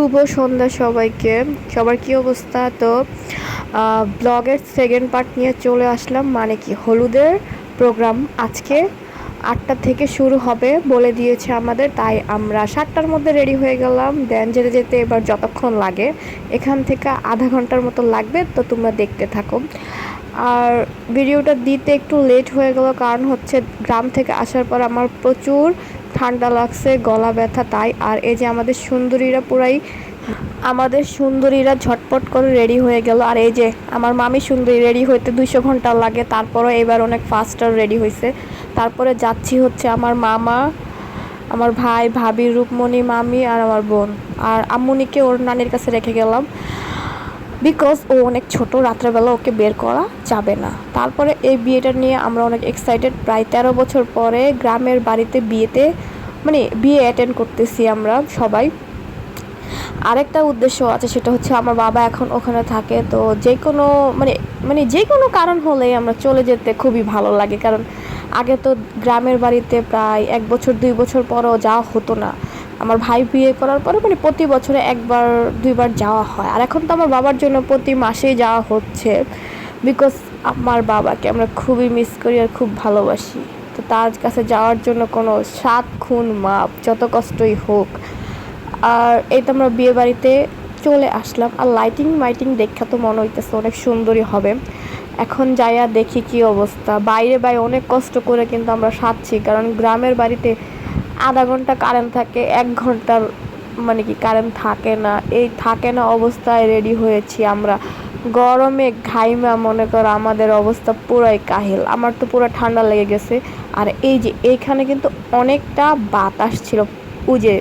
শুভ সন্ধ্যা সবাইকে। সবার কি অবস্থা? তো ব্লগের সেকেন্ড পার্ট নিয়ে চলে আসলাম মানে কি হলুদের প্রোগ্রাম আজকে আটটা থেকে শুরু হবে বলে দিয়েছে আমাদের, তাই আমরা সাতটার মধ্যে রেডি হয়ে গেলাম। দেন যেতে যেতে এবার যতক্ষণ লাগে, এখান থেকে আধা ঘণ্টার মতো লাগবে, তো তোমরা দেখতে থাকো। আর ভিডিওটা দিতে একটু লেট হয়ে গেল, কারণ হচ্ছে গ্রাম থেকে আসার পর আমার প্রচুর ঠান্ডা লাগছে, গলা ব্যথা তাই। আর এই যে আমাদের সুন্দরীরা পুরাই, আমাদের সুন্দরীরা ঝটপট করে রেডি হয়ে গেল। আর এই যে আমার মামি সুন্দরী রেডি হইতে দুইশো ঘণ্টা লাগে, তারপরও এবার অনেক ফাস্টার রেডি হয়েছে তারপরে যাচ্ছি হচ্ছে আমার মামা, আমার ভাই, ভাবি, রূপমণি মামি আর আমার বোন। আর আম্মুনিকে ওর নানির কাছে রেখে গেলাম। বিকজ ও অনেক ছোট, রাত্রেবেলা ওকে বের করা যাবে না। তারপরে এই বিয়েটা নিয়ে আমরা অনেক এক্সাইটেড প্রায় তেরো বছর পরে গ্রামের বাড়িতে বিয়েতে মানে বিয়ে অ্যাটেন্ড করতেছি আমরা সবাই। আরেকটা উদ্দেশ্য আছে, সেটা হচ্ছে আমার বাবা এখন ওখানে থাকে। তো যে কোনো মানে মানে যে কোনো কারণ হলেই আমরা চলে যেতে খুবই ভালো লাগে। কারণ আগে তো গ্রামের বাড়িতে প্রায় এক বছর, দুই বছর পরও যাওয়া হতো না। আমার ভাই বিয়ে করার পরে মানে প্রতি বছরে একবার, দুইবার যাওয়া হয়। আর এখন তো আমার বাবার জন্য প্রতি মাসেই যাওয়া হচ্ছে। বিকজ আমার বাবাকে আমরা খুবই মিস করি আর খুব ভালোবাসি। তো তার কাছে যাওয়ার জন্য কোনো সাত খুন মাপ, যত কষ্টই হোক। আর এই তো আমরা বিয়ে বাড়িতে চলে আসলাম। আর লাইটিং মাইটিং দেখা তো মনে হইতেছে অনেক সুন্দরই হবে। এখন যাইয়া দেখি কি অবস্থা। বাইরে বাইরে অনেক কষ্ট করে কিন্তু আমরা সাজছি। কারণ গ্রামের বাড়িতে আধা ঘণ্টা কারেন্ট থাকে, এক ঘণ্টার মানে কি কারেন্ট থাকে না। এই থাকে না অবস্থায় রেডি হয়েছি আমরা। গরমে ঘাইমা মনে করো আমাদের অবস্থা পুরাই কাহিল। আমার তো পুরো ঠান্ডা লেগে গেছে। আর এই যে এইখানে কিন্তু অনেকটা বাতাস ছিল। উজে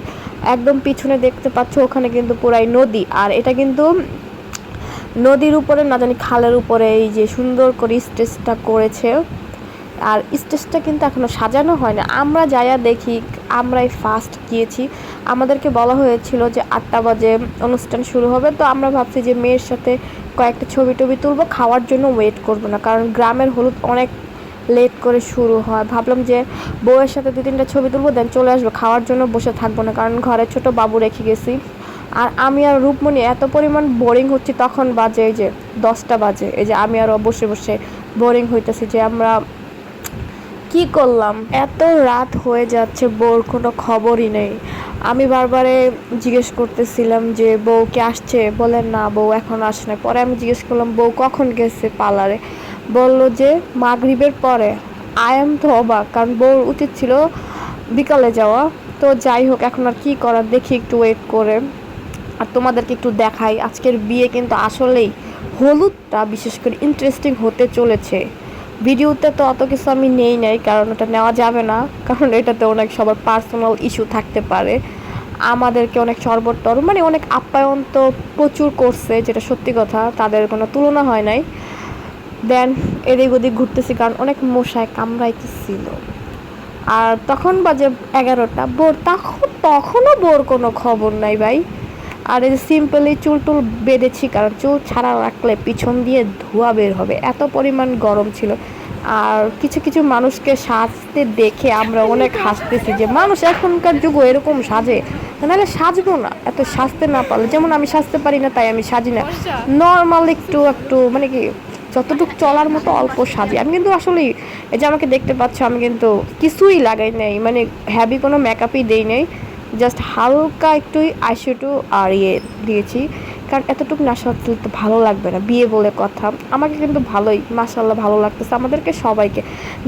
একদম পিছনে দেখতে পাচ্ছ ওখানে কিন্তু পুরাই নদী। আর এটা কিন্তু নদীর উপরে না জানি খালের উপরে এই যে সুন্দর করে স্টেজটা করেছে। আর স্টেজটা কিন্তু এখনও সাজানো হয় না আমরা যাইয়া দেখি, আমরাই ফার্স্ট গিয়েছি। আমাদেরকে বলা হয়েছিল যে আটটা বাজে অনুষ্ঠান শুরু হবে, তো আমরা ভাবছি যে মেয়ের সাথে কয়েকটা ছবি টবি তুলবো, খাওয়ার জন্য ওয়েট করব না, কারণ গ্রামের হলুদ অনেক লেট করে শুরু হয়। ভাবলাম যে বউয়ের সাথে দু তিনটা ছবি তুলবো দেন চলে আসব, খাওয়ার জন্য বসে থাকব না, কারণ ঘরে ছোট বাবু রেখে গেছি। আর আমি আর রূপমণি এত পরিমাণ বোরিং হচ্ছি, তখন বাজে এই যে দশটা বাজে, এই যে আমি আরও বসে বসে বোরিং হইতেছি যে আমরা কি করলাম? এত রাত হয়ে যাচ্ছে, বউর কোনো খবরই নেই। আমি বারবারে জিজ্ঞেস করতেছিলাম যে, বউ কে আসছে? বলেন না, বউ এখন আসে না পরে আমি জিজ্ঞেস করলাম, বউ কখন গেছে পার্লারে? বলল যে, মাগরিবের পরে। আই এম তো অবাক, কারণ বউর উচিত ছিল বিকালে যাওয়া। তো যাই হোক, এখন আর কী করার? দেখি একটু ওয়েট করে। আর তোমাদেরকে একটু দেখাই, আজকের বিয়ে কিন্তু আসলেই হলুদটা বিশেষ করে ইন্টারেস্টিং হতে চলেছে। ভিডিওতে তো অত কিছু আমি নেই নাই, কারণ ওটা নেওয়া যাবে না, কারণ এটাতে অনেক সবার পার্সোনাল ইস্যু থাকতে পারে। আমাদেরকে অনেক সর্বত্তর মানে অনেক আপ্যায়ন তো প্রচুর করছে, যেটা সত্যি কথা, তাদের কোনো তুলনা হয় নাই। দেন এদিক ওদিক ঘুরতেছি, কারণ অনেক মশায় কামড়াইতেছিল। আর তখন বাজে এগারোটা বোর তখন, তখনও বোর কোনো খবর নাই ভাই। আর এই সিম্পলি চুল টুল বেঁধেছি কারণ চুল ছাড়া রাখলে পিছন দিয়ে ধোঁয়া বের হবে। এত পরিমাণ গরম ছিল। আর কিছু কিছু মানুষকে সাজতে দেখে আমরা অনেক হাসতেছি যে মানুষ এখনকার যুগে এরকম সাজে। নাহলে সাজবো না। এত সাজতে না পারলে যেমন আমি সাজতে পারি না তাই আমি সাজি না। নর্মাল একটু একটু মানে কি যতটুকু চলার মতো অল্প সাজি। আমি কিন্তু আসলেই এই যে আমাকে দেখতে পাচ্ছ আমি কিন্তু কিছুই লাগাই নাই। মানে হ্যাভি কোনো মেকআপই দেই নাই। জাস্ট হালকা একটু আইশ্যাডো আর ইয়ে দিয়েছি। কারণ এতটুকু না সাজলে তো ভালো লাগবে না, বিয়ে বলে কথা। আমাকে কিন্তু ভালোই মাসাল্লাহ ভালো লাগতেছে আমাদেরকে, সবাইকে।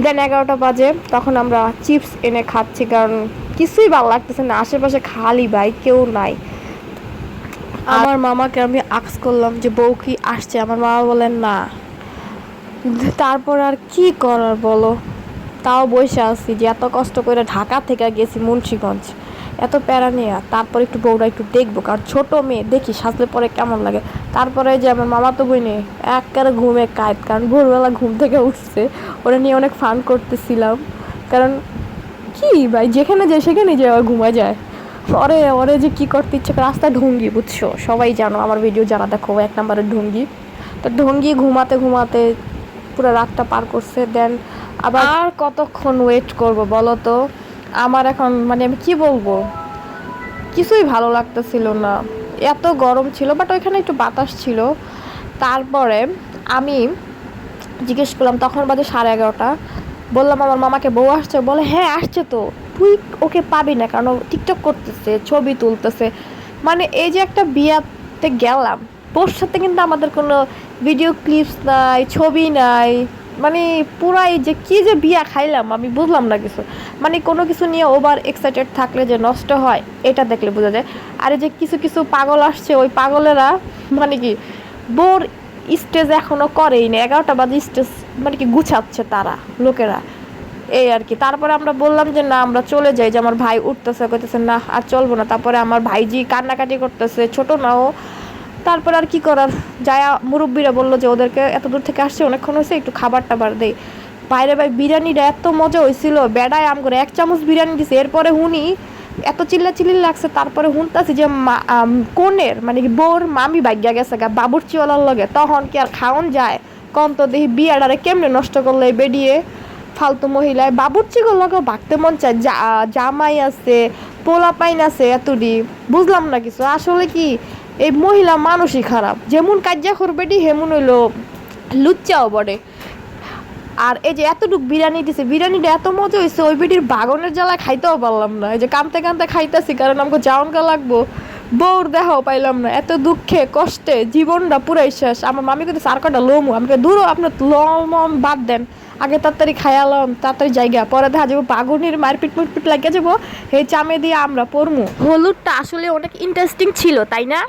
দেন এগারোটা বাজে, তখন আমরা চিপস এনে খাচ্ছি, কারণ কিছুই ভালো লাগতেছে না, আশেপাশে খালি ভাই, কেউ নাই। আমার মামাকে আমি আক্স করলাম যে, বউ কি আসছে? আমার মামা বলেন না। তারপর আর কি করার বলো? তাও বসে আছি যে, এত কষ্ট করে ঢাকা থেকে গেছি মুন্সিগঞ্জ। এত প্যারা নিয়ে, তারপর একটু বউরা একটু দেখব, কারণ ছোট মেয়ে, দেখি সাজলে পরে কেমন লাগে। তারপরে যে আমার মামা তো বই নেই একবারে ঘুমে কায়দ, কারণ ভোরবেলা ঘুম থেকে উঠছে, ওরা নিয়ে অনেক ফান করতেছিলাম। কারণ কি ভাই, যেখানে যায় সেখানে যে ঘুমা যায়। ওরে ওরে যে কী করতে ইচ্ছে করে, রাস্তায় ঢুঙ্গি, বুঝছ? সবাই জানো, আমার ভিডিও যারা দেখো এক নম্বরের ঢুঙ্গি। তো ঢুঙ্গি ঘুমাতে ঘুমাতে পুরো রাতটা পার করছে দেন আবার কতক্ষণ ওয়েট করব বলো তো? আমার এখন মানে আমি কি বলব? কিছুই ভালো লাগতেছিল না। এত গরম ছিল বাট ওইখানে একটু বাতাস ছিল। তারপরে আমি জিজ্ঞেস করলাম, তখন বাজে সাড়ে এগারোটা। বললাম, আমার মামাকে বউ আসছে। বলে হ্যাঁ আসছে তো। তুই ওকে পাবি না, কারণ টিকটক করতেছে, ছবি তুলতেছে। মানে এই যে একটা বিয়াতে গেলাম তোর সাথে কিন্তু আমাদের কোনো ভিডিও ক্লিপস নাই, ছবি নাই। মানে পুরাই যে কি যে বিয়া খাইলাম, আমি বুঝলাম না কিছু। মানে কোনো কিছু নিয়ে ওভার এক্সাইটেড থাকলে যে নষ্ট হয়, এটা দেখলে বোঝা যায়। আর যে কিছু কিছু পাগল আসছে, ওই পাগলেরা মানে কি বোর স্টেজ এখনও করেই না। এগারোটা বাজে স্টেজ মানে কি গুছাচ্ছে তারা, লোকেরা। এই আর কি। তারপরে আমরা বললাম যে, না, আমরা চলে যাই। যে আমার ভাই উঠতেছে, কইতেছে, না, আর চলবো না। তারপরে আমার ভাইজি কান্নাকাটি করতেছে, ছোট না ও। তারপর আর কি করার? যায়া মুরব্বীরা বলল যে ওদেরকে এত দূর থেকে আসছে, অনেকক্ষণ হয়েছে একটু খাবার টাবার দেই। বাইরে ভাই বিরিয়ানিটা এত মজা হয়েছিল বেড়ায় আম করে এক চামচ বিরিয়ানি দিছে, এরপরে হুনি এত চিল্লা চিল্লি লাগছে, তারপরে শুনতাছি যে কনের মানে কি বোর মামি ভাগ্যা গেছে গা, বাবুরচিওয়ালার লগে। তখন কি আর খাওন যায়? কম তো দেখি বিয়াডারে কেমনে নষ্ট করলে বেডিয়ে। ফালতু মহিলায় বাবুরচিগুলো লগে ভাগতে মন চায় জামাই আছে পোলা পাইন আছে এতডি। বুঝলাম না কিছু। আসলে কি এই মহিলা মানুষই খারাপ। যেমন কাজ্যা করবেটি হেমন হইল লুচ্চাও বটে। আর এই যে এতটুক বিরিয়ানি দিছে, বিরিয়ানিটা এত মজা হয়েছে ওই বেটির বাগনের জ্বালা খাইতেও পারলাম না। এই যে কামতে কামতে খাইতেছি, কারণ আমাকে জাউনকা লাগবো। বউর দেখাও পাইলাম না, এত দুঃখে, কষ্টে, জীবনটা পুরাই শেষ। আমার মামি কিন্তু চার কটা লোমু? আমাকে দূরও আপনার লম বাদ দেন। আগে তাড়াতাড়ি খায়ালাম তাড়াতাড়ি জায়গা, পরে দেখা যাব পাগুনির মারপিট মুটপিট লাগিয়ে যাব এই চামে দিয়ে আমরা পড়মু হলুদটা আসলে অনেক ইন্টারেস্টিং ছিল, তাই না?